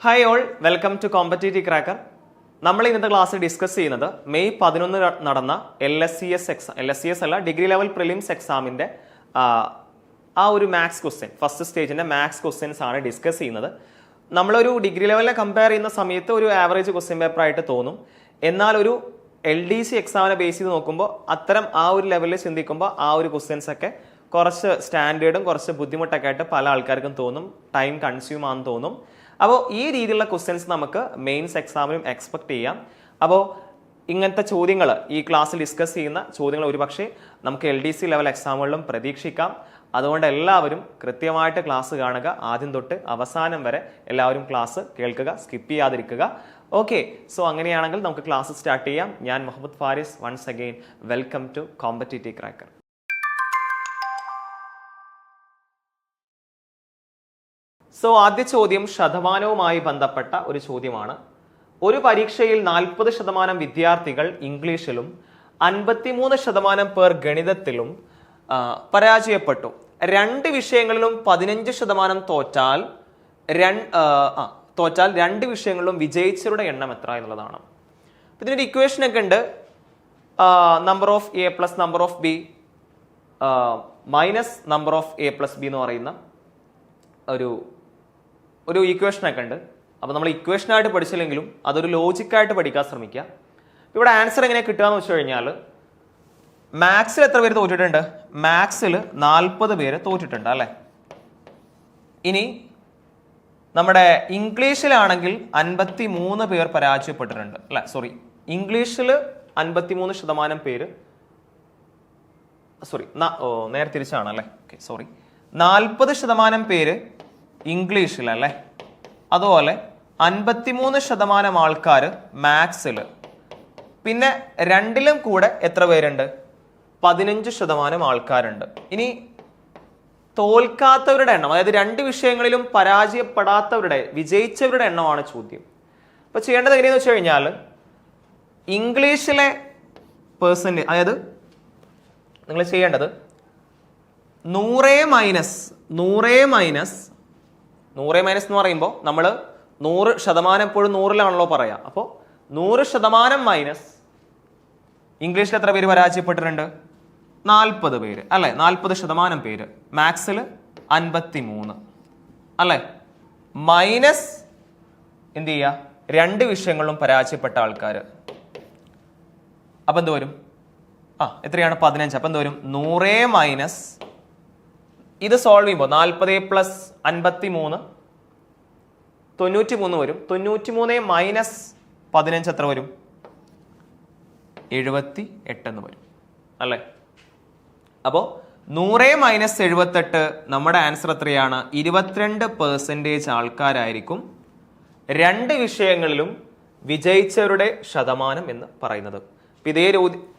Hi all welcome to competitive cracker നമ്മൾ ഇന്നത്തെ ക്ലാസ്സിൽ ഡിസ്കസ് ചെയ്യുന്നത് മെയ് പതിനൊന്ന് നടന്ന L S C S exam L S C S അല്ല ഡിഗ്രി ലെവൽ പ്രിലിംസ് എക്സാമിന്റെ ആ, ഒരു മാത്സ് ക്വസ്റ്റ്യൻ ഫസ്റ്റ് സ്റ്റേജിന്റെ മാത്സ് ക്വസ്റ്റ്യൻസ് ആണ് ഡിസ്കസ് ചെയ്യുന്നത്. നമ്മളൊരു ഡിഗ്രി ലെവലിനെ കമ്പയർ ചെയ്യുന്ന സമയത്ത് ഒരു ആവറേജ് ക്വസ്റ്റ്യൻ പേപ്പർ ആയിട്ട് തോന്നും. എന്നാൽ ഒരു എൽ ഡി സി എക്സാമിനെ ബേസ് ചെയ്ത് നോക്കുമ്പോൾ അത്തരം ആ ഒരു ലെവലിൽ ചിന്തിക്കുമ്പോൾ ആ ഒരു ക്വസ്റ്റ്യൻസ് ഒക്കെ കുറച്ച് സ്റ്റാൻഡേർഡും കുറച്ച് ബുദ്ധിമുട്ടൊക്കെ ആയിട്ട് പല ആൾക്കാർക്കും തോന്നും ടൈം കൺസ്യൂം ആണെന്ന് തോന്നും. അപ്പോൾ ഈ രീതിയിലുള്ള ക്വസ്റ്റ്യൻസ് നമുക്ക് മെയിൻസ് എക്സാമിനും എക്സ്പെക്ട് ചെയ്യാം. അപ്പോൾ ഇങ്ങനത്തെ ചോദ്യങ്ങൾ ഈ ക്ലാസ്സിൽ ഡിസ്കസ് ചെയ്യുന്ന ചോദ്യങ്ങൾ ഒരുപക്ഷെ നമുക്ക് എൽ ഡി സി ലെവൽ എക്സാമുകളിലും പ്രതീക്ഷിക്കാം. അതുകൊണ്ട് എല്ലാവരും കൃത്യമായിട്ട് ക്ലാസ് കാണുക. ആദ്യം തൊട്ട് അവസാനം വരെ എല്ലാവരും ക്ലാസ് കേൾക്കുക സ്കിപ്പ് ചെയ്യാതിരിക്കുക. ഓക്കെ സോ അങ്ങനെയാണെങ്കിൽ നമുക്ക് ക്ലാസ് സ്റ്റാർട്ട് ചെയ്യാം. ഞാൻ Muhammad Faris once again welcome to competitive cracker so ആദ്യ ചോദ്യം ശതമാനവുമായി ബന്ധപ്പെട്ട ഒരു ചോദ്യമാണ്. ഒരു പരീക്ഷയിൽ നാൽപ്പത് ശതമാനം വിദ്യാർത്ഥികൾ ഇംഗ്ലീഷിലും അൻപത്തിമൂന്ന് ശതമാനം പേർ ഗണിതത്തിലും പരാജയപ്പെട്ടു. രണ്ട് വിഷയങ്ങളിലും പതിനഞ്ച് ശതമാനം തോറ്റാൽ ആ, തോറ്റാൽ രണ്ട് വിഷയങ്ങളിലും വിജയിച്ചവരുടെ എണ്ണം എത്ര എന്നുള്ളതാണ്. ഇതിനൊരു ഇക്വേഷൻ ഒക്കെ ഉണ്ട്. Number of A plus number of B minus number of A plus B എന്ന് പറയുന്ന ഒരു ഒരു ഇക്വേഷൻ ഒക്കെ ഉണ്ട്. അപ്പോൾ നമ്മൾ ഇക്വേഷൻ ആയിട്ട് പഠിച്ചില്ലെങ്കിലും അതൊരു ലോജിക്കായിട്ട് പഠിക്കാൻ ശ്രമിക്കുക. ഇവിടെ ആൻസർ എങ്ങനെ കിട്ടുക എന്ന് വെച്ച് കഴിഞ്ഞാൽ മാത്സിൽ എത്ര പേര് തോറ്റിട്ടുണ്ട്? മാത്സിൽ നാൽപ്പത് പേര് തോറ്റിട്ടുണ്ട് അല്ലേ? ഇനി നമ്മുടെ ഇംഗ്ലീഷിലാണെങ്കിൽ അൻപത്തി മൂന്ന് പേർ പരാജയപ്പെട്ടിട്ടുണ്ട് അല്ലേ? സോറി ഇംഗ്ലീഷിൽ അൻപത്തി മൂന്ന് ശതമാനം പേര് സോറി നേരെ തിരിച്ചാണ് അല്ലേ? ഓക്കെ സോറി നാൽപ്പത് ശതമാനം പേര് ഇംഗ്ലീഷിലല്ലേ? അതുപോലെ അൻപത്തിമൂന്ന് ശതമാനം ആൾക്കാർ മാത്സിൽ പിന്നെ രണ്ടിലും കൂടെ എത്ര പേരുണ്ട്? പതിനഞ്ച് ശതമാനം ആൾക്കാരുണ്ട്. ഇനി തോൽക്കാത്തവരുടെ എണ്ണം അതായത് രണ്ട് വിഷയങ്ങളിലും പരാജയപ്പെടാത്തവരുടെ വിജയിച്ചവരുടെ എണ്ണമാണ് ചോദ്യം. അപ്പോൾ ചെയ്യേണ്ടത് എങ്ങനെയെന്ന് വെച്ച് കഴിഞ്ഞാൽ ഇംഗ്ലീഷിലെ പേഴ്സന്റ് അതായത് നിങ്ങൾ ചെയ്യേണ്ടത് നൂറേ മൈനസ് നൂറേ മൈനസ് നൂറേ മൈനസ് എന്ന് പറയുമ്പോൾ നമ്മൾ നൂറ് ശതമാനം എപ്പോഴും നൂറിലാണല്ലോ പറയാ. അപ്പോൾ നൂറ് ശതമാനം മൈനസ് ഇംഗ്ലീഷിൽ എത്ര പേര് പരാജയപ്പെട്ടിട്ടുണ്ട്? നാൽപ്പത് പേര്. അല്ലേ? നാൽപ്പത് ശതമാനം പേര്. മാത്സിൽ അൻപത്തി മൂന്ന് അല്ലെ? മൈനസ് എന്ത് ചെയ്യുക രണ്ട് വിഷയങ്ങളും പരാജയപ്പെട്ട ആൾക്കാർ അപ്പം എന്ത് വരും? ആ എത്രയാണ്? പതിനഞ്ച്. അപ്പം എന്ത് വരും? നൂറേ മൈനസ് ഇത് സോൾവ് ചെയ്യുമ്പോൾ നാൽപ്പത് പ്ലസ് അൻപത്തി മൂന്ന് തൊണ്ണൂറ്റി മൂന്ന് വരും. തൊണ്ണൂറ്റി മൂന്ന് മൈനസ് പതിനഞ്ച് എത്ര വരും? എഴുപത്തി എട്ടെന്ന് വരും. അല്ലേ? അപ്പോൾ നൂറ് മൈനസ് എഴുപത്തെട്ട് നമ്മുടെ ആൻസർ എത്രയാണ്? ഇരുപത്തിരണ്ട് പെർസെന്റേജ് ആൾക്കാരായിരിക്കും രണ്ട് വിഷയങ്ങളിലും വിജയിച്ചവരുടെ ശതമാനം എന്ന് പറയുന്നത്. ഇപ്പം ഇതേ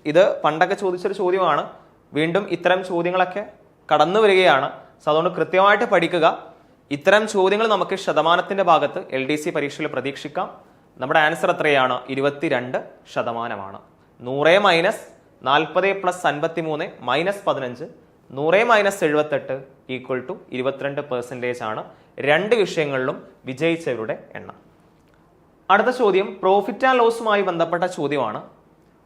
ഇത് പണ്ടൊക്കെ ചോദിച്ചൊരു ചോദ്യമാണ്. വീണ്ടും ഇത്തരം ചോദ്യങ്ങളൊക്കെ കടന്നു വരികയാണ്. സോ അതുകൊണ്ട് കൃത്യമായിട്ട് പഠിക്കുക. ഇത്തരം ചോദ്യങ്ങൾ നമുക്ക് ശതമാനത്തിന്റെ ഭാഗത്ത് എൽ ഡി സി പരീക്ഷയിൽ പ്രതീക്ഷിക്കാം. നമ്മുടെ ആൻസർ എത്രയാണ്? ഇരുപത്തിരണ്ട് ശതമാനമാണ്. നൂറ് മൈനസ് നാൽപ്പത് പ്ലസ് അൻപത്തി മൂന്ന് മൈനസ് പതിനഞ്ച്. നൂറ് മൈനസ് എഴുപത്തെട്ട് ഈക്വൽ ടു ഇരുപത്തിരണ്ട് പെർസെന്റേജ് ആണ് രണ്ട് വിഷയങ്ങളിലും വിജയിച്ചവരുടെ എണ്ണം. അടുത്ത ചോദ്യം പ്രോഫിറ്റ് ആൻഡ് ലോസുമായി ബന്ധപ്പെട്ട ചോദ്യമാണ്.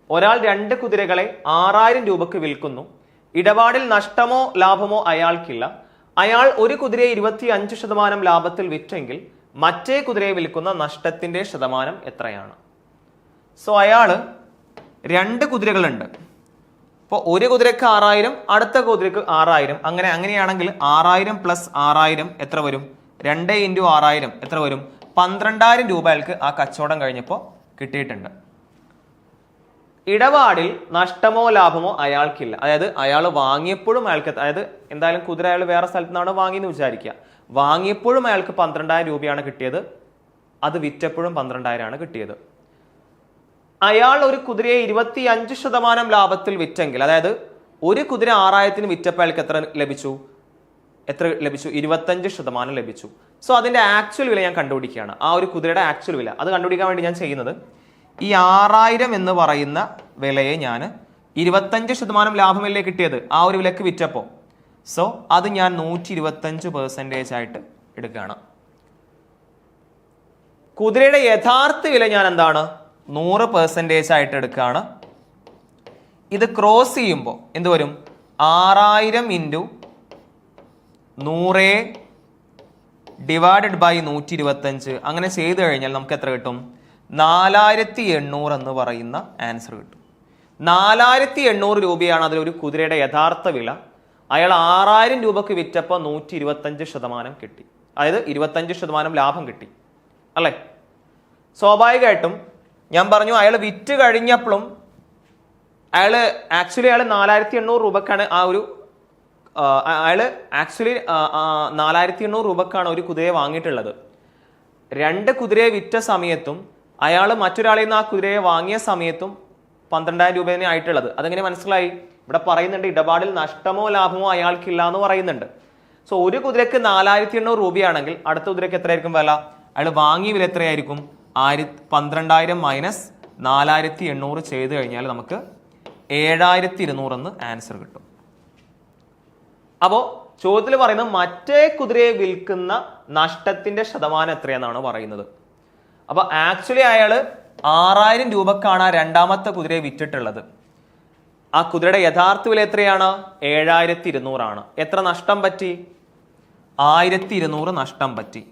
ഒരാൾ രണ്ട് കുതിരകളെ ആറായിരം രൂപക്ക് വിൽക്കുന്നു. ഇടപാടിൽ നഷ്ടമോ ലാഭമോ അയാൾക്കില്ല. അയാൾ ഒരു കുതിരയെ ഇരുപത്തി അഞ്ച് ശതമാനം ലാഭത്തിൽ വിറ്റെങ്കിൽ മറ്റേ കുതിരയെ വിൽക്കുന്ന നഷ്ടത്തിന്റെ ശതമാനം എത്രയാണ്? സോ അയാൾ രണ്ട് കുതിരകളുണ്ട്. അപ്പോൾ ഒരു കുതിരക്ക് ആറായിരം അടുത്ത കുതിരക്ക് ആറായിരം. അങ്ങനെ അങ്ങനെയാണെങ്കിൽ ആറായിരം പ്ലസ് ആറായിരം എത്ര വരും? രണ്ട് ഇന്റു ആറായിരം എത്ര വരും? പന്ത്രണ്ടായിരം രൂപ അയാൾക്ക് ആ കച്ചവടം കഴിഞ്ഞപ്പോൾ കിട്ടിയിട്ടുണ്ട്. ഇടപാടിൽ നഷ്ടമോ ലാഭമോ അയാൾക്കില്ല. അതായത് അയാൾ വാങ്ങിയപ്പോഴും അയാൾക്ക് അതായത് എന്തായാലും കുതിര അയാൾ വേറെ സ്ഥലത്തു നിന്നാണ് വാങ്ങിയെന്ന് വിചാരിക്കുക. വാങ്ങിയപ്പോഴും അയാൾക്ക് പന്ത്രണ്ടായിരം രൂപയാണ് കിട്ടിയത്. അത് വിറ്റപ്പോഴും പന്ത്രണ്ടായിരമാണ് കിട്ടിയത്. അയാൾ ഒരു കുതിരയെ ഇരുപത്തി അഞ്ച് ശതമാനം ലാഭത്തിൽ വിറ്റെങ്കിൽ അതായത് ഒരു കുതിര ആറായിരത്തിന് വിറ്റപ്പോൾ അയാൾക്ക് എത്ര ലഭിച്ചു? എത്ര ലഭിച്ചു? ഇരുപത്തഞ്ച് ശതമാനം ലഭിച്ചു. സോ അതിന്റെ ആക്ച്വൽ വില ഞാൻ കണ്ടുപിടിക്കുകയാണ്. ആ ഒരു കുതിരയുടെ ആക്ച്വൽ വില. അത് കണ്ടുപിടിക്കാൻ വേണ്ടി ഞാൻ ചെയ്യുന്നത് ഈ ആറായിരം എന്ന് പറയുന്ന വിലയെ ഞാൻ ഇരുപത്തഞ്ച് ശതമാനം ലാഭമല്ലേ കിട്ടിയത്? ആ ഒരു വിലക്ക് വിറ്റപ്പോൾ സോ അത് ഞാൻ നൂറ്റി ഇരുപത്തഞ്ച് പെർസെന്റേജ് ആയിട്ട് എടുക്കുകയാണ്. കുതിരയുടെ യഥാർത്ഥ വില ഞാൻ എന്താണ്? നൂറ് പെർസെന്റേജ് ആയിട്ട് എടുക്കുകയാണ്. ഇത് ക്രോസ് ചെയ്യുമ്പോൾ എന്ത് വരും? ആറായിരം ഇന്റു നൂറേ ഡിവൈഡഡ് ബൈ നൂറ്റി ഇരുപത്തഞ്ച് അങ്ങനെ ചെയ്തു കഴിഞ്ഞാൽ നമുക്ക് എത്ര കിട്ടും? നാലായിരത്തി എണ്ണൂറ് എന്ന് പറയുന്ന ആൻസർ കിട്ടും. നാലായിരത്തി എണ്ണൂറ് രൂപയാണ് അതിലൊരു കുതിരയുടെ യഥാർത്ഥ വില. അയാൾ ആറായിരം രൂപക്ക് വിറ്റപ്പോൾ നൂറ്റി ഇരുപത്തഞ്ച് ശതമാനം കിട്ടി. അതായത് ഇരുപത്തഞ്ച് ശതമാനം ലാഭം കിട്ടി. അല്ലേ? സ്വാഭാവികമായിട്ടും ഞാൻ പറഞ്ഞു അയാൾ വിറ്റ് കഴിഞ്ഞപ്പോഴും അയാൾ ആക്ച്വലി അയാൾ നാലായിരത്തി എണ്ണൂറ് രൂപക്കാണ് ആ ഒരു അയാൾ ആക്ച്വലി നാലായിരത്തി എണ്ണൂറ് രൂപക്കാണ് ഒരു കുതിരയെ വാങ്ങിയിട്ടുള്ളത്. രണ്ട് കുതിരയെ വിറ്റ സമയത്തും അയാൾ മറ്റൊരാളിൽ നിന്ന് ആ കുതിരയെ വാങ്ങിയ സമയത്തും പന്ത്രണ്ടായിരം രൂപ തന്നെ ആയിട്ടുള്ളത്. അതെങ്ങനെ മനസ്സിലായി? ഇവിടെ പറയുന്നുണ്ട് ഇടപാടിൽ നഷ്ടമോ ലാഭമോ അയാൾക്കില്ല എന്ന് പറയുന്നുണ്ട്. സോ ഒരു കുതിരക്ക് നാലായിരത്തി എണ്ണൂറ് രൂപയാണെങ്കിൽ അടുത്ത കുതിരക്ക് എത്രയായിരിക്കും വില? അയാൾ വാങ്ങിയ വില എത്രയായിരിക്കും? ആയിര പന്ത്രണ്ടായിരം മൈനസ് നാലായിരത്തി എണ്ണൂറ് ചെയ്ത് കഴിഞ്ഞാൽ നമുക്ക് ഏഴായിരത്തി ഇരുന്നൂറെന്ന് ആൻസർ കിട്ടും. അപ്പോൾ ചോദ്യത്തിൽ പറയുന്നത് മറ്റേ കുതിരയെ വിൽക്കുന്ന നഷ്ടത്തിന്റെ ശതമാനം എത്രയെന്നാണ് പറയുന്നത്. അപ്പൊ ആക്ച്വലി അയാൾ ആറായിരം രൂപക്കാണ് ആ രണ്ടാമത്തെ കുതിരയെ വിറ്റിട്ടുള്ളത്. ആ കുതിരയുടെ യഥാർത്ഥ വില എത്രയാണ്? ഏഴായിരത്തി ഇരുന്നൂറാണ് എത്ര നഷ്ടം പറ്റി? ആയിരത്തി ഇരുന്നൂറ് നഷ്ടം പറ്റി.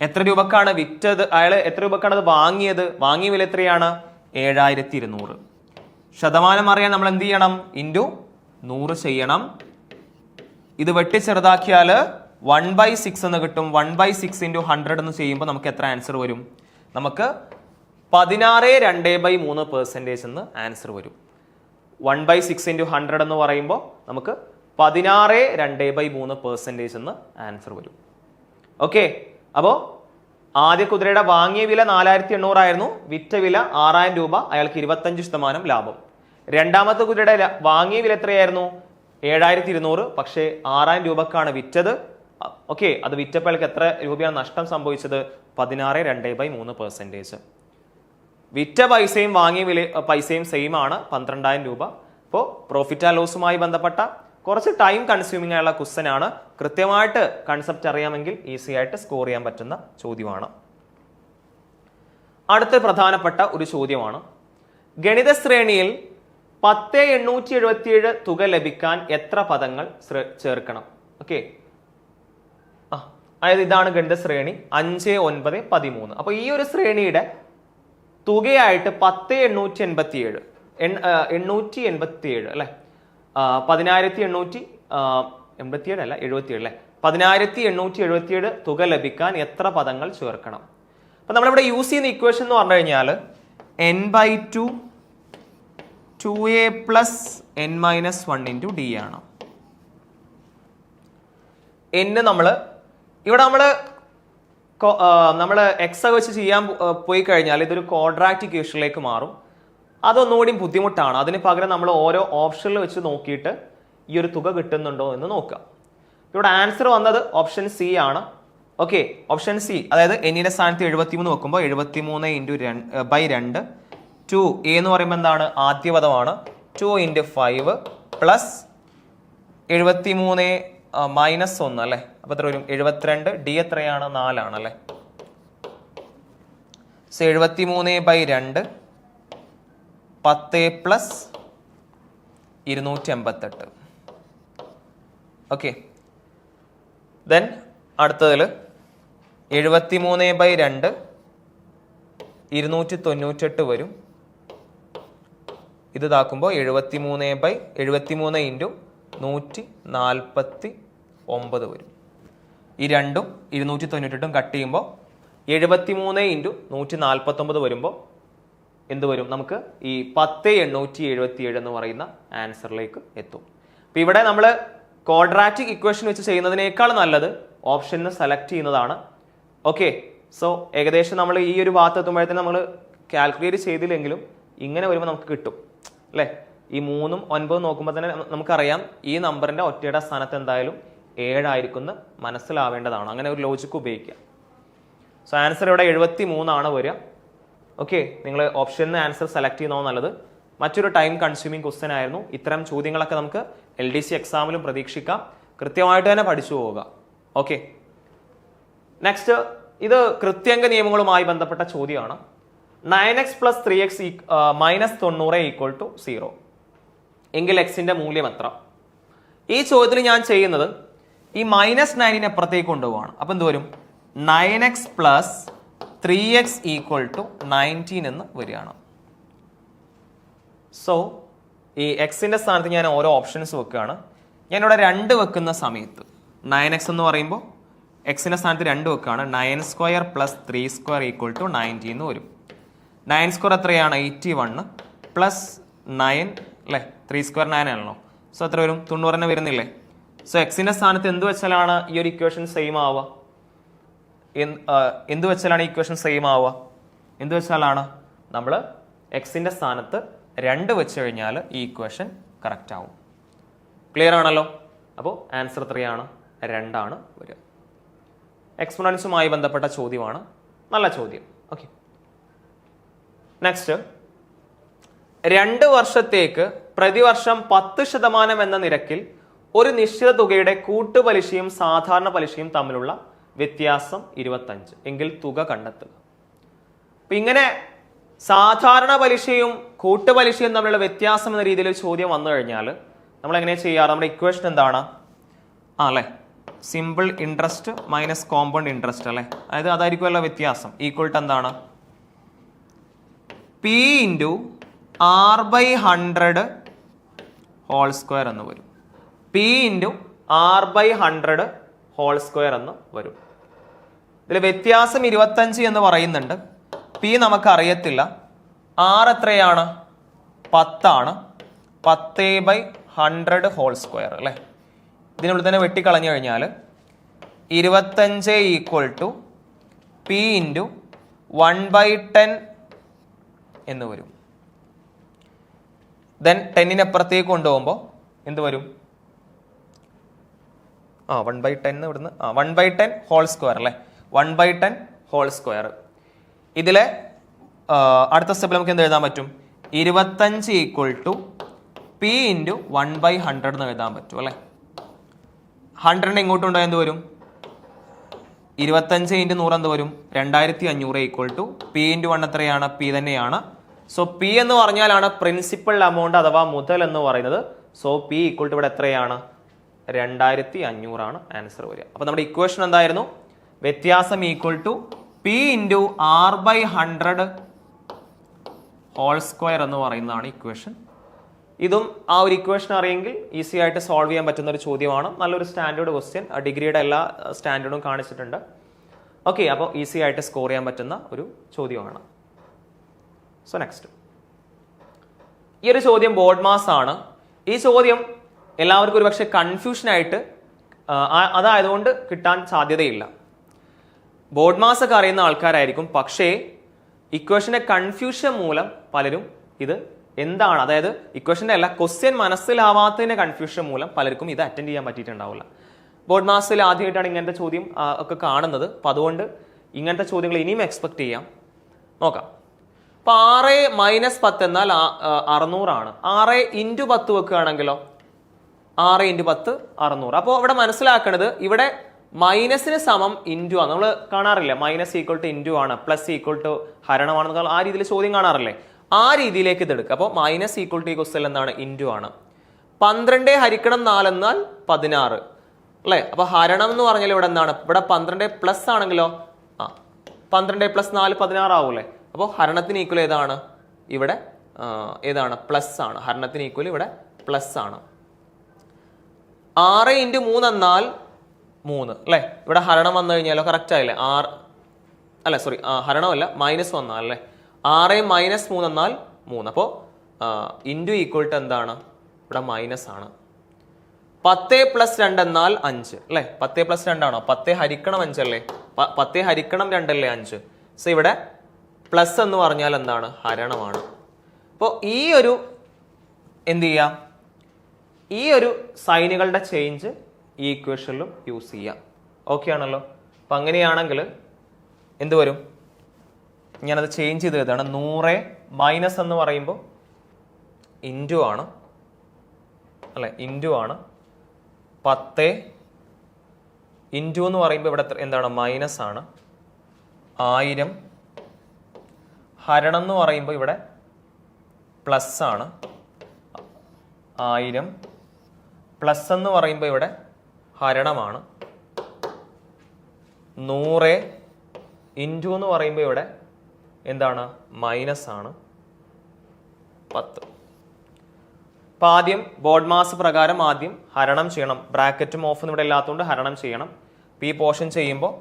എത്ര രൂപക്കാണ് വിറ്റത്? അയാൾ എത്ര രൂപക്കാണ് അത് വാങ്ങിയത്? വാങ്ങിയ വില എത്രയാണ്? ഏഴായിരത്തി ഇരുന്നൂറ് ശതമാനം അറിയാൻ നമ്മൾ എന്ത് ചെയ്യണം? ഇന്റു നൂറ് ചെയ്യണം. ഇത് വെട്ടി ചെറുതാക്കിയാൽ വൺ ബൈ സിക്സ് എന്ന് കിട്ടും. One by six into hundred എന്ന് ചെയ്യുമ്പോൾ നമുക്ക് എത്ര ആൻസർ വരും? നമുക്ക് പതിനാറ് രണ്ട് ബൈ മൂന്ന് പെർസെന്റേജ് എന്ന് ആൻസർ വരും. One by six into hundred എന്ന് പറയുമ്പോൾ നമുക്ക് പതിനാറ് രണ്ട് ബൈ മൂന്ന് പെർസെന്റേജ് എന്ന് ആൻസർ വരും. ഓക്കെ അപ്പോൾ ആദ്യ കുതിരയുടെ വാങ്ങിയ വില നാലായിരത്തി എണ്ണൂറായിരുന്നു വിറ്റ വില ആറായിരം രൂപ. അയാൾക്ക് ഇരുപത്തഞ്ച് ശതമാനം ലാഭം. രണ്ടാമത്തെ കുതിരയുടെ വാങ്ങിയ വില എത്രയായിരുന്നു? ഏഴായിരത്തി ഇരുന്നൂറ് പക്ഷേ ആറായിരം രൂപക്കാണ് വിറ്റത്. ഓക്കെ അത് വിറ്റപ്പോൾ എത്ര രൂപയാണ് നഷ്ടം സംഭവിച്ചത്? പതിനാറ് രണ്ട് ബൈ മൂന്ന് പെർസെന്റേജ് വിറ്റ പൈസയും വാങ്ങിയ വില പൈസയും സെയിം ആണ് പന്ത്രണ്ടായിരം രൂപ. അപ്പോൾ പ്രോഫിറ്റ് ആൻഡ് ലോസുമായി ബന്ധപ്പെട്ട കുറച്ച് ടൈം കൺസ്യൂമിംഗ് ആയുള്ള ക്വസ്റ്റൻ ആണ്. കൃത്യമായിട്ട് കൺസെപ്റ്റ് അറിയാമെങ്കിൽ ഈസി ആയിട്ട് സ്കോർ ചെയ്യാൻ പറ്റുന്ന ചോദ്യമാണ്. അടുത്ത പ്രധാനപ്പെട്ട ഒരു ചോദ്യമാണ്. ഗണിത ശ്രേണിയിൽ പത്ത് എണ്ണൂറ്റി എഴുപത്തിയേഴ് തുക ലഭിക്കാൻ എത്ര പദങ്ങൾ ചേർക്കണം? ഓക്കെ അതായത് ഇതാണ് ഗണിത ശ്രേണി അഞ്ച് ഒൻപത് പതിമൂന്ന്. അപ്പോൾ ഈ ഒരു ശ്രേണിയുടെ തുകയായിട്ട് പത്ത് എണ്ണൂറ്റി എൺപത്തി ഏഴ് എണ്ണൂറ്റി എൺപത്തി ഏഴ് അല്ലെ പതിനായിരത്തി എണ്ണൂറ്റി എൺപത്തി ഏഴ് അല്ല എഴുപത്തി ഏഴ് അല്ലെ? പതിനായിരത്തി എണ്ണൂറ്റി എഴുപത്തി ഏഴ് തുക ലഭിക്കാൻ എത്ര പദങ്ങൾ ചേർക്കണം? അപ്പൊ നമ്മളിവിടെ യൂസ് ചെയ്യുന്ന ഇക്വേഷൻ എന്ന് പറഞ്ഞു കഴിഞ്ഞാൽ N by two two A plus N minus one into D ആണ്. എന്ന് നമ്മൾ ഇവിടെ നമ്മൾ നമ്മൾ എക്സ വെച്ച് ചെയ്യാൻ പോയി കഴിഞ്ഞാൽ ഇതൊരു കോൺട്രാക്റ്റ് ഇക്വേഷനിലേക്ക് മാറും. അതൊന്നുകൂടി ബുദ്ധിമുട്ടാണ്. അതിന് പകരം നമ്മൾ ഓരോ ഓപ്ഷനിൽ വെച്ച് നോക്കിയിട്ട് ഈ ഒരു തുക കിട്ടുന്നുണ്ടോ എന്ന് നോക്കാം ഇവിടെ ആൻസർ വന്നത് ഓപ്ഷൻ സി ആണ്. ഓക്കെ ഓപ്ഷൻ സി അതായത് എന്നിന്റെ സ്ഥാനത്ത് എഴുപത്തിമൂന്ന് വെക്കുമ്പോൾ എഴുപത്തിമൂന്ന് ഇന്റു ബൈ രണ്ട്. ടു എ എന്ന് പറയുമ്പോൾ എന്താണ്? ആദ്യപദമാണ് ടു ഇന്റു ഫൈവ് പ്ലസ് എഴുപത്തി മൂന്ന് മൈനസ് ഒന്ന് അല്ലേ? അപ്പൊ എത്ര വരും? എഴുപത്തിരണ്ട്. ഡി എത്രയാണ്? നാലാണ് അല്ലേ സോ എഴുപത്തി മൂന്ന് ബൈ രണ്ട്. പത്ത് പ്ലസ് ഇരുന്നൂറ്റി എൺപത്തെട്ട് ഓക്കെ ദെൻ അടുത്തതിൽ എഴുപത്തി മൂന്ന് ബൈ രണ്ട്. ഇരുന്നൂറ്റി തൊണ്ണൂറ്റെട്ട് വരും. ഇത് ഇതാക്കുമ്പോൾ എഴുപത്തി മൂന്ന് ബൈ എഴുപത്തി മൂന്ന് ഇന്റു നൂറ്റി നാൽപ്പത്തി ഒമ്പത് വരും. ഈ രണ്ടും ഇരുന്നൂറ്റി തൊണ്ണൂറ്റെട്ടും കട്ട് ചെയ്യുമ്പോൾ എഴുപത്തി മൂന്ന് ഇന്റു നൂറ്റി നാൽപ്പത്തൊമ്പത് വരുമ്പോൾ എന്ത് വരും? നമുക്ക് ഈ പത്ത് എണ്ണൂറ്റി എഴുപത്തി ഏഴ് എന്ന് പറയുന്ന ആൻസറിലേക്ക് എത്തും. അപ്പം ഇവിടെ നമ്മൾ ക്വാഡ്രാറ്റിക് ഇക്വേഷൻ വെച്ച് ചെയ്യുന്നതിനേക്കാൾ നല്ലത് ഓപ്ഷനിൽ സെലക്ട് ചെയ്യുന്നതാണ്. ഓക്കെ സോ ഏകദേശം നമ്മൾ ഈ ഒരു ഭാഗത്ത് എത്തുമ്പോഴത്തേന് നമ്മൾ കാൽക്കുലേറ്റ് ചെയ്തില്ലെങ്കിലും ഇങ്ങനെ വരുമ്പോൾ നമുക്ക് കിട്ടും. അല്ലേ? ഈ മൂന്നും ഒൻപതും നോക്കുമ്പോൾ തന്നെ നമുക്കറിയാം ഈ നമ്പറിന്റെ ഒറ്റയുടെ സ്ഥാനത്ത് എന്തായാലും ഏഴായിരിക്കും എന്ന് മനസ്സിലാവേണ്ടതാണ്. അങ്ങനെ ഒരു ലോജിക്ക് ഉപയോഗിക്കുക. സോ ആൻസർ ഇവിടെ എഴുപത്തി മൂന്നാണ് വരിക ഓക്കെ നിങ്ങൾ ഓപ്ഷനിൽ ആൻസർ സെലക്ട് ചെയ്യുന്നോ നല്ലത്. മറ്റൊരു ടൈം കൺസ്യൂമിങ് ക്വസ്റ്റ്യൻ ആയിരുന്നു. ഇത്തരം ചോദ്യങ്ങളൊക്കെ നമുക്ക് എൽ ഡി സി എക്സാമിലും പ്രതീക്ഷിക്കാം. കൃത്യമായിട്ട് തന്നെ പഠിച്ചു പോവുക. ഓക്കെ നെക്സ്റ്റ് ഇത് കൃത്യംഗ നിയമങ്ങളുമായി ബന്ധപ്പെട്ട ചോദ്യമാണ്. Nine X plus three X minus തൊണ്ണൂറ് ഈക്വൽ ടു സീറോ എങ്കിൽ എക്സിന്റെ മൂല്യം എത്ര? ഈ ചോദ്യത്തിൽ ഞാൻ ചെയ്യുന്നത് ഈ മൈനസ് നയനിനെ അപ്പുറത്തേക്ക് കൊണ്ടുപോവാണ്. അപ്പൊ എന്ത് വരും? Nine X plus three X equal to nineteen എന്ന് വരികയാണ്. സോ ഈ എക്സിന്റെ സ്ഥാനത്ത് ഞാൻ ഓരോ ഓപ്ഷൻസ് വെക്കുകയാണ്. ഞാൻ ഇവിടെ രണ്ട് വെക്കുന്ന സമയത്ത് നയൻ എക്സ് എന്ന് പറയുമ്പോൾ എക്സിന്റെ സ്ഥാനത്ത് രണ്ട് വെക്കുകയാണ്. Nine square plus three square equal to nineteen എന്ന് വരും. നയൻ സ്ക്വയർ എത്രയാണ്? എയ്റ്റി വണ്ണ് പ്ലസ് നയൻ അല്ലേ ത്രീ സ്ക്വയർ നയൻ ആണല്ലോ. സോ എത്ര വരും? തൊണ്ണൂറ് തന്നെ വരുന്നില്ലേ? സോ എക്സിന്റെ സ്ഥാനത്ത് എന്ത് വെച്ചാലാണ് ഈ ഒരു ഇക്വേഷൻ സെയിം ആവുക? എന്ത് വെച്ചാലാണ് ഈ ഇക്വേഷൻ സെയിം ആവുക? എന്ത് വെച്ചാലാണ്? നമ്മൾ എക്സിന്റെ സ്ഥാനത്ത് രണ്ട് വെച്ച് കഴിഞ്ഞാൽ ഈ ഇക്വേഷൻ കറക്റ്റ് ആവും. ക്ലിയർ ആണല്ലോ? അപ്പോൾ ആൻസർ ത്രീ ആണ് രണ്ടാണ് വരിക. എക്സ്പൊണൻസുമായി ബന്ധപ്പെട്ട ചോദ്യമാണ്. നല്ല ചോദ്യം. ഓക്കെ നെക്സ്റ്റ് രണ്ട് വർഷത്തേക്ക് പ്രതിവർഷം പത്ത് ശതമാനം എന്ന നിരക്കിൽ ഒരു നിശ്ചിത തുകയുടെ കൂട്ടുപലിശയും സാധാരണ പലിശയും തമ്മിലുള്ള വ്യത്യാസം ഇരുപത്തഞ്ച്. എങ്കിൽ തുക കണ്ടെത്തുക. അപ്പൊ ഇങ്ങനെ സാധാരണ പലിശയും കൂട്ടുപലിശയും തമ്മിലുള്ള വ്യത്യാസം എന്ന രീതിയിൽ ചോദ്യം വന്നു കഴിഞ്ഞാൽ നമ്മൾ എങ്ങനെ ചെയ്യാറ് നമ്മുടെ ഇക്വേഷൻ എന്താണ്? ആ അല്ലേ? Simple interest minus compound interest അല്ലേ? അതായത് അതായിരിക്കുമല്ലോ വ്യത്യാസം. ഈക്വൽ ടു എന്താണ്? P into R by hundred whole square എന്ന് വരും. P into R by hundred whole square എന്ന് വരും. ഇതിൽ വ്യത്യാസം ഇരുപത്തഞ്ച് എന്ന് പറയുന്നുണ്ട്. പി നമുക്കറിയത്തില്ല. ആർ എത്രയാണ്? പത്താണ്. പത്ത് ബൈ ഹൺഡ്രഡ് ഹോൾ സ്ക്വയർ അല്ലേ? ഇതിനുള്ളിൽ തന്നെ വെട്ടിക്കളഞ്ഞു കഴിഞ്ഞാൽ ഇരുപത്തഞ്ച് equal to P into one by ten എന്ന് വരും. ദെൻ ടെന്നിനപ്പുറത്തേക്ക് കൊണ്ടുപോകുമ്പോൾ എന്ത് വരും? ആ വൺ ബൈ ടെൻ ഇവിടുന്ന് ആ one by ten whole square അല്ലേ? One by ten whole square ഇതിലെ അടുത്ത സ്റ്റെപ്പിൽ നമുക്ക് എന്ത് എഴുതാൻ പറ്റും? ഇരുപത്തഞ്ച് equal to P into one by hundred എന്ന് എഴുതാൻ പറ്റും അല്ലേ? ഹൺഡ്രഡിന് ഇങ്ങോട്ട് കൊണ്ടുപോയാൽ എന്ത് വരും? ഇരുപത്തഞ്ച് ഇന്റു നൂറ് എന്ത് വരും? രണ്ടായിരത്തി അഞ്ഞൂറ് equal to P into one എത്രയാണ്? പി തന്നെയാണ്. സോ പി എന്ന് പറഞ്ഞാലാണ് പ്രിൻസിപ്പൽ എമൗണ്ട് അഥവാ മുതൽ എന്ന് പറയുന്നത്. സോ പി ഈക്വൽ ടു ഇവിടെ എത്രയാണ്? രണ്ടായിരത്തി അഞ്ഞൂറാണ് ആൻസർ വരിക. അപ്പൊ നമ്മുടെ ഇക്വേഷൻ എന്തായിരുന്നു? വ്യത്യാസം equal to P into R by hundred whole square എന്ന് പറയുന്നതാണ് ഇക്വേഷൻ ഇതും ആ ഒരു ഇക്വേഷൻ അറിയെങ്കിൽ ഈസി ആയിട്ട് സോൾവ് ചെയ്യാൻ പറ്റുന്ന ഒരു ചോദ്യമാണ്. നല്ലൊരു സ്റ്റാൻഡേർഡ് ക്വസ്റ്റ്യൻ ഡിഗ്രിയുടെ എല്ലാ സ്റ്റാൻഡേർഡും കാണിച്ചിട്ടുണ്ട്. ഓക്കെ അപ്പോൾ ഈസി ആയിട്ട് സ്കോർ ചെയ്യാൻ പറ്റുന്ന ഒരു ചോദ്യമാണ്. സോ നെക്സ്റ്റ് ഈ ഒരു ചോദ്യം ബോർഡ് മാസ് ആണ്. ഈ ചോദ്യം എല്ലാവർക്കും ഒരുപക്ഷെ ആ- അതായതുകൊണ്ട് കിട്ടാൻ സാധ്യതയില്ല. ബോർഡ് മാസ് ഒക്കെ അറിയുന്ന ആൾക്കാരായിരിക്കും. പക്ഷേ ഇക്വേഷന്റെ കൺഫ്യൂഷൻ മൂലം പലരും ഇത് എന്താണ്? അതായത് ഇക്വേഷന്റെ അല്ല ക്വസ്റ്റ്യൻ മനസ്സിലാവാത്തതിന്റെ കൺഫ്യൂഷൻ മൂലം പലർക്കും ഇത് അറ്റൻഡ് ചെയ്യാൻ പറ്റിയിട്ടുണ്ടാവില്ല. ബോർഡ് മാസിൽ ആദ്യമായിട്ടാണ് ഇങ്ങനത്തെ ചോദ്യം ഒക്കെ കാണുന്നത്. അപ്പം അതുകൊണ്ട് ഇങ്ങനത്തെ ചോദ്യങ്ങൾ ഇനിയും എക്സ്പെക്ട് ചെയ്യാം. നോക്കാം. അപ്പൊ ആറ് മൈനസ് പത്ത് എന്നാൽ അറുന്നൂറാണ്. ആറ് ഇന്റു പത്ത് വെക്കുകയാണെങ്കിലോ? ആറ് ഇന്റു പത്ത് അറുന്നൂറ്. അപ്പോൾ ഇവിടെ മനസ്സിലാക്കേണ്ടത് ഇവിടെ മൈനസിന് സമം ഇന്റു ആണ്. നമ്മൾ കാണാറില്ല? മൈനസ് ഈക്വൾ ടു ഇന്റു ആണ്. പ്ലസ് ഈക്വൾ ടു ഹരണമാണെന്ന് ആ രീതിയിൽ ചോദ്യം കാണാറില്ലേ? ആ രീതിയിലേക്ക് ഇത് എടുക്കുക. അപ്പോൾ മൈനസ് ഈക്വൾ ടു ക്വസ്റ്റൽ എന്താണ്? ഇന്റു ആണ്. പന്ത്രണ്ട് ഹരിക്കണം നാലെന്നാൽ പതിനാറ്. അല്ലേ? അപ്പോൾ ഹരണം എന്ന് പറഞ്ഞാൽ ഇവിടെ എന്താണ്? ഇവിടെ പന്ത്രണ്ട് പ്ലസ് ആണെങ്കിലോ? ആ പന്ത്രണ്ട് പ്ലസ് നാല് പതിനാറ് ആവൂലേ അപ്പോൾ ഹരണത്തിന് ഈക്വൽ ഏതാണ്? ഇവിടെ ഏതാണ്? പ്ലസ് ആണ്. ഹരണത്തിന് ഈക്വൽ ഇവിടെ പ്ലസ് ആണ്. ആറ് ഇന്റു മൂന്ന് എന്നാൽ മൂന്ന് അല്ലേ? ഇവിടെ ഹരണം വന്നു കഴിഞ്ഞാലോ? കറക്റ്റ് ആയില്ലേ? ആറ് അല്ല സോറി ഹരണമല്ല മൈനസ് വന്നാൽ അല്ലേ? ആറ് മൈനസ് മൂന്ന് എന്നാൽ മൂന്ന്. അപ്പോൾ ഇന്റു ഈക്വൽ ടു എന്താണ്? ഇവിടെ മൈനസ് ആണ്. പത്ത് പ്ലസ് രണ്ട് എന്നാൽ അഞ്ച് അല്ലേ? പത്ത് പ്ലസ് രണ്ടാണോ? പത്ത് ഹരിക്കണം അഞ്ചല്ലേ? പത്ത് ഹരിക്കണം രണ്ടല്ലേ അഞ്ച്? സോ ഇവിടെ പ്ലസ് എന്ന് പറഞ്ഞാൽ എന്താണ്? ഹരണമാണ്. അപ്പോൾ ഈ ഒരു എന്ത് ചെയ്യാം? ഈ ഒരു സൈനുകളുടെ ചേഞ്ച് ഈ ഇക്വേഷനിലും യൂസ് ചെയ്യാം. ഓക്കെ ആണല്ലോ? അപ്പം അങ്ങനെയാണെങ്കിൽ എന്ത് വരും? ഞാനത് ചേഞ്ച് ചെയ്ത് എഴുതാണ് നൂറ് മൈനസ് എന്ന് പറയുമ്പോൾ ഇന്റു ആണ്. അല്ലെ? ഇന്റു ആണ്. പത്ത് ഇന്റു എന്ന് പറയുമ്പോൾ ഇവിടെ എന്താണ്? മൈനസ് ആണ്. ആയിരം ഹരണം എന്ന് പറയുമ്പോൾ ഇവിടെ പ്ലസ് ആണ്. ആയിരം പ്ലസ് എന്ന് പറയുമ്പോൾ ഇവിടെ ഹരണമാണ്. നൂറ് ഇന്റു എന്ന് പറയുമ്പോൾ ഇവിടെ എന്താണ്? മൈനസ് ആണ്. പത്ത്. അപ്പം ആദ്യം ബോർഡ് മാസ് പ്രകാരം ആദ്യം ഹരണം ചെയ്യണം. ബ്രാക്കറ്റും ഓഫ് ഇവിടെ ഇല്ലാത്തതുകൊണ്ട് ഹരണം ചെയ്യണം. അപ്പം ഈ പോർഷൻ ചെയ്യുമ്പോൾ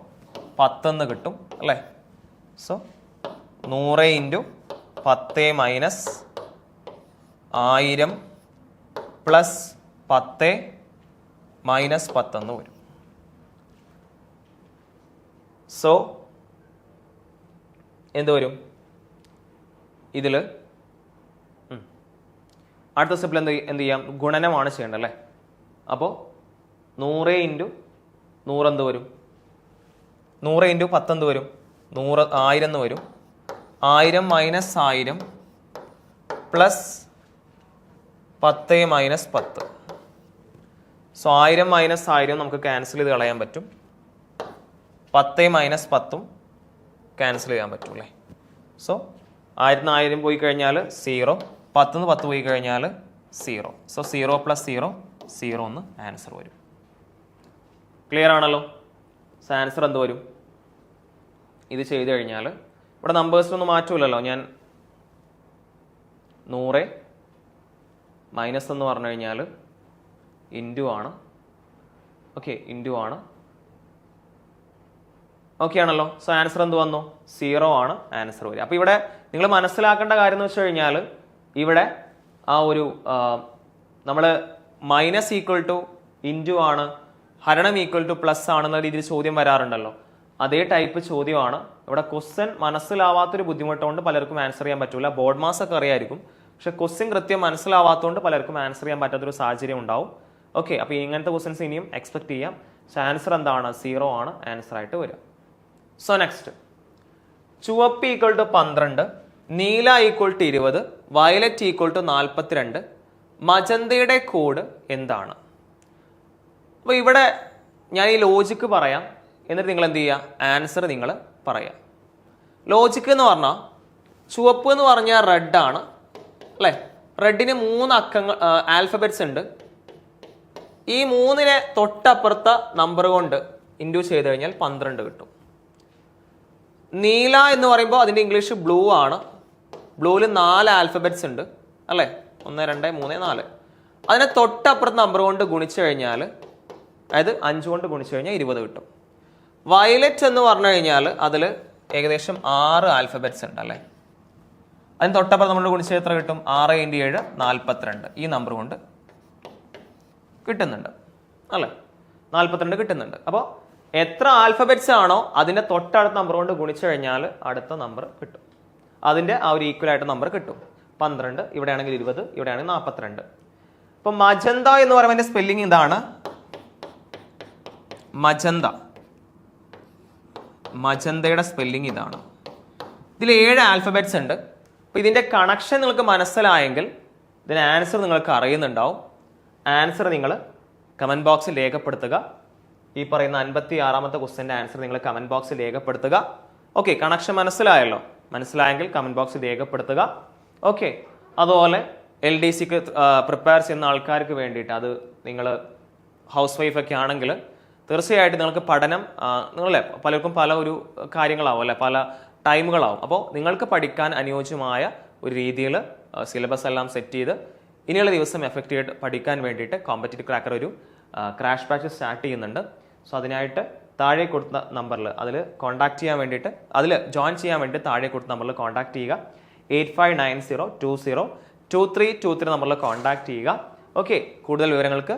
പത്തെന്ന് കിട്ടും അല്ലേ? സോ നൂറ് ഇന്റു പത്ത് മൈനസ് ആയിരം പ്ലസ് പത്ത് മൈനസ് പത്തെന്ന് വരും. സോ എന്ത് വരും? ഇതിൽ അടുത്ത സ്റ്റെപ്പിൽ എന്ത് എന്ത് ചെയ്യാം? ഗുണനമാണ് ചെയ്യേണ്ടത് അല്ലേ? അപ്പോൾ നൂറ് ഇന്റു നൂറെന്ത് വരും? നൂറ് ഇന്റു പത്തെന്ത് വരും? നൂറ് ആയിരം എന്ന് വരും. ആയിരം മൈനസ് ആയിരം പ്ലസ് പത്ത് മൈനസ് പത്ത്. സോ ആയിരം മൈനസ് ആയിരം നമുക്ക് ക്യാൻസൽ ചെയ്ത് കളയാൻ പറ്റും. പത്ത് മൈനസ് പത്തും ക്യാൻസൽ ചെയ്യാൻ പറ്റും അല്ലേ? സോ ആയിരത്തിന് ആയിരം പോയി കഴിഞ്ഞാൽ സീറോ പത്തുനിന്ന് പത്ത് പോയി കഴിഞ്ഞാൽ zero so zero plus zero zero എന്ന് ആൻസർ വരും. ക്ലിയർ ആണല്ലോ? സോ ആൻസർ എന്ത് വരും? ഇത് ചെയ്ത് കഴിഞ്ഞാൽ ഇവിടെ നമ്പേഴ്സിനൊന്നും മാറ്റമില്ലല്ലോ ഞാൻ നൂറ് മൈനസ് എന്ന് പറഞ്ഞു കഴിഞ്ഞാൽ ഇന്റു ആണ്. ഓക്കെ ഇന്റു ആണ്. ഓക്കെ ആണല്ലോ. സോ ആൻസർ എന്ത് വന്നു? സീറോ ആണ് ആൻസർ വരിക. അപ്പോൾ ഇവിടെ നിങ്ങൾ മനസ്സിലാക്കേണ്ട കാര്യം എന്ന് വെച്ച് കഴിഞ്ഞാൽ ഇവിടെ ആ ഒരു നമ്മൾ മൈനസ് ഈക്വൽ ടു ഇന്റു ആണ് ഹരണം ഈക്വൽ ടു പ്ലസ് ആണെന്ന രീതിയിൽ ചോദ്യം വരാറുണ്ടല്ലോ. അതേ ടൈപ്പ് ചോദ്യമാണ് ഇവിടെ ക്വസ്റ്റ്യൻ മനസ്സിലാവാത്തൊരു ബുദ്ധിമുട്ടുകൊണ്ട് പലർക്കും ആൻസർ ചെയ്യാൻ പറ്റില്ല ബോർഡ് മാസ് ഒക്കെ അറിയായിരിക്കും. പക്ഷെ ക്വസ്റ്റ്യൻ കൃത്യം മനസ്സിലാവാത്തതുകൊണ്ട് പലർക്കും ആൻസർ ചെയ്യാൻ പറ്റാത്തൊരു സാഹചര്യം ഉണ്ടാവും. ഓക്കെ അപ്പോൾ ഇങ്ങനത്തെ ക്വസ്റ്റ്യൻസ് ഇനിയും എക്സ്പെക്ട് ചെയ്യാം. സോ ആൻസർ എന്താണ്? സീറോ ആണ്. ആൻസർ ആയിട്ട് വരിക സോ നെക്സ്റ്റ് ചുവപ്പ് ഈക്വൾ ടു പന്ത്രണ്ട് നീല ഈക്വൾ ടു ഇരുപത് വയലറ്റ് ഈക്വൾ ടു നാൽപ്പത്തിരണ്ട് മജന്തയുടെ കോഡ് എന്താണ്? അപ്പോൾ ഇവിടെ ഞാൻ ഈ ലോജിക്ക് പറയാം. എന്നിട്ട് നിങ്ങൾ എന്ത് ചെയ്യുക? ആൻസർ നിങ്ങൾ പറയാം. ലോജിക്ക് എന്ന് പറഞ്ഞാൽ ചുവപ്പ് എന്ന് പറഞ്ഞാൽ റെഡാണ് അല്ലേ? റെഡിന് മൂന്ന് അക്കങ്ങൾ ആൽഫബറ്റ്സ് ഉണ്ട്. ഈ മൂന്നിനെ തൊട്ടപ്പുറത്ത നമ്പർ കൊണ്ട് ഇൻഡ്യൂ ചെയ്ത് കഴിഞ്ഞാൽ പന്ത്രണ്ട് കിട്ടും. നീല എന്ന് പറയുമ്പോൾ അതിന്റെ ഇംഗ്ലീഷ് ബ്ലൂ ആണ്. ബ്ലൂവിൽ നാല് ആൽഫബറ്റ്സ് ഉണ്ട്. അല്ലേ? ഒന്ന് രണ്ട് മൂന്ന് നാല്. അതിനെ തൊട്ടപ്പുറത്ത് നമ്പർ കൊണ്ട് ഗുണിച്ചു കഴിഞ്ഞാൽ അതായത് അഞ്ച് കൊണ്ട് ഗുണിച്ചു കഴിഞ്ഞാൽ ഇരുപത് കിട്ടും. വയലറ്റ് എന്ന് പറഞ്ഞു കഴിഞ്ഞാൽ അതിൽ ഏകദേശം ആറ് ആൽഫബറ്റ്സ് ഉണ്ട് അല്ലേ? അതിന് തൊട്ടപ്പുറം നമ്മൾ ഗുണിച്ച എത്ര കിട്ടും? ആറ് ഇന്റു ഏഴ് നാൽപ്പത്തിരണ്ട്. ഈ നമ്പർ കൊണ്ട് കിട്ടുന്നുണ്ട്. അല്ലേ? നാൽപ്പത്തിരണ്ട് കിട്ടുന്നുണ്ട്. അപ്പോൾ എത്ര ആൽഫബറ്റ്സ് ആണോ അതിന്റെ തൊട്ടടുത്ത നമ്പർ കൊണ്ട് ഗുണിച്ചു കഴിഞ്ഞാൽ അടുത്ത നമ്പർ കിട്ടും. അതിന്റെ ആ ഒരു ഈക്വൽ ആയിട്ട് നമ്പർ കിട്ടും. പന്ത്രണ്ട് ഇവിടെയാണെങ്കിൽ ഇരുപത് ഇവിടെയാണെങ്കിൽ നാൽപ്പത്തിരണ്ട്. ഇപ്പം മജന്ത എന്ന് പറയുമ്പോൾ സ്പെല്ലിംഗ് ഇതാണ്? മജന്ത. മജന്തയുടെ സ്പെല്ലിംഗ് ഇതാണ്. ഇതിൽ ഏഴ് ആൽഫബറ്റ്സ് ഉണ്ട്. അപ്പോൾ ഇതിന്റെ കണക്ഷൻ നിങ്ങൾക്ക് മനസ്സിലായെങ്കിൽ ഇതിന് ആൻസർ നിങ്ങൾക്ക് അറിയുന്നുണ്ടാവും. ആൻസർ നിങ്ങൾ കമന്റ് ബോക്സിൽ രേഖപ്പെടുത്തുക. ഈ പറയുന്ന അൻപത്തി ആറാമത്തെ ക്വസ്റ്റ്യന്റെ ആൻസർ നിങ്ങൾ കമന്റ് ബോക്സിൽ രേഖപ്പെടുത്തുക. ഓക്കെ കണക്ഷൻ മനസ്സിലായല്ലോ? മനസ്സിലായെങ്കിൽ കമന്റ് ബോക്സിൽ രേഖപ്പെടുത്തുക. ഓക്കെ അതുപോലെ എൽ ഡി സിക്ക് പ്രിപ്പയർ ചെയ്യുന്ന ആൾക്കാർക്ക് വേണ്ടിയിട്ട് അത് നിങ്ങൾ ഹൗസ് വൈഫൊക്കെ ആണെങ്കിൽ തീർച്ചയായിട്ടും നിങ്ങൾക്ക് പഠനം നിങ്ങളെ പലർക്കും പല ഒരു കാര്യങ്ങളാവും അല്ലെ പല ടൈമുകളാവും. അപ്പോൾ നിങ്ങൾക്ക് പഠിക്കാൻ അനുയോജ്യമായ ഒരു രീതിയിൽ സിലബസ് എല്ലാം സെറ്റ് ചെയ്ത് ഇനിയുള്ള ദിവസം എഫക്റ്റ് ചെയ്ത് പഠിക്കാൻ വേണ്ടിയിട്ട് കോമ്പറ്റീവ് ക്രാക്കർ ഒരു ക്രാഷ് ബാച്ച് സ്റ്റാർട്ട് ചെയ്യുന്നുണ്ട്. സോ അതിനായിട്ട് താഴെ കൊടുത്ത നമ്പറിൽ അതിൽ കോൺടാക്ട് ചെയ്യാൻ വേണ്ടിയിട്ട് അതിൽ ജോയിൻ ചെയ്യാൻ വേണ്ടി താഴെ കൊടുത്ത നമ്പറിൽ കോൺടാക്ട് ചെയ്യുക. Eight five nine zero two zero two three two three നമ്പറിൽ കോൺടാക്ട് ചെയ്യുക. ഓക്കെ കൂടുതൽ വിവരങ്ങൾക്ക്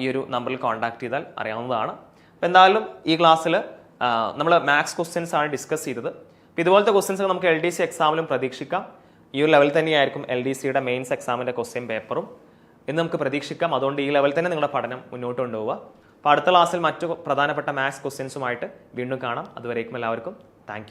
ഈ ഒരു നമ്പറിൽ കോൺടാക്ട് ചെയ്താൽ അറിയാവുന്നതാണ്. അപ്പോൾ എന്തായാലും ഈ ക്ലാസ്സിൽ നമ്മൾ മാത്സ് ക്വസ്റ്റ്യൻസ് ആണ് ഡിസ്കസ് ചെയ്തത്. അപ്പോൾ ഇതുപോലത്തെ ക്വസ്റ്റ്യൻസ് നമുക്ക് എൽ ഡി സി എക്സാമിലും പ്രതീക്ഷിക്കാം. ഈ ഒരു ലെവൽ തന്നെയായിരിക്കും എൽ ഡി സിയുടെ മെയിൻസ് എക്സാമിന്റെ ക്വസ്റ്റ്യൻ പേപ്പറും എന്ന് നമുക്ക് പ്രതീക്ഷിക്കാം. അതുകൊണ്ട് ഈ ലെവൽ തന്നെ നിങ്ങളുടെ പഠനം മുന്നോട്ട് കൊണ്ടുപോവുക. അപ്പോൾ അടുത്ത ക്ലാസ്സിൽ മറ്റു പ്രധാനപ്പെട്ട മാത്സ് ക്വസ്റ്റ്യൻസുമായിട്ട് വീണ്ടും കാണാം. അതുവരേക്കും എല്ലാവർക്കും. താങ്ക്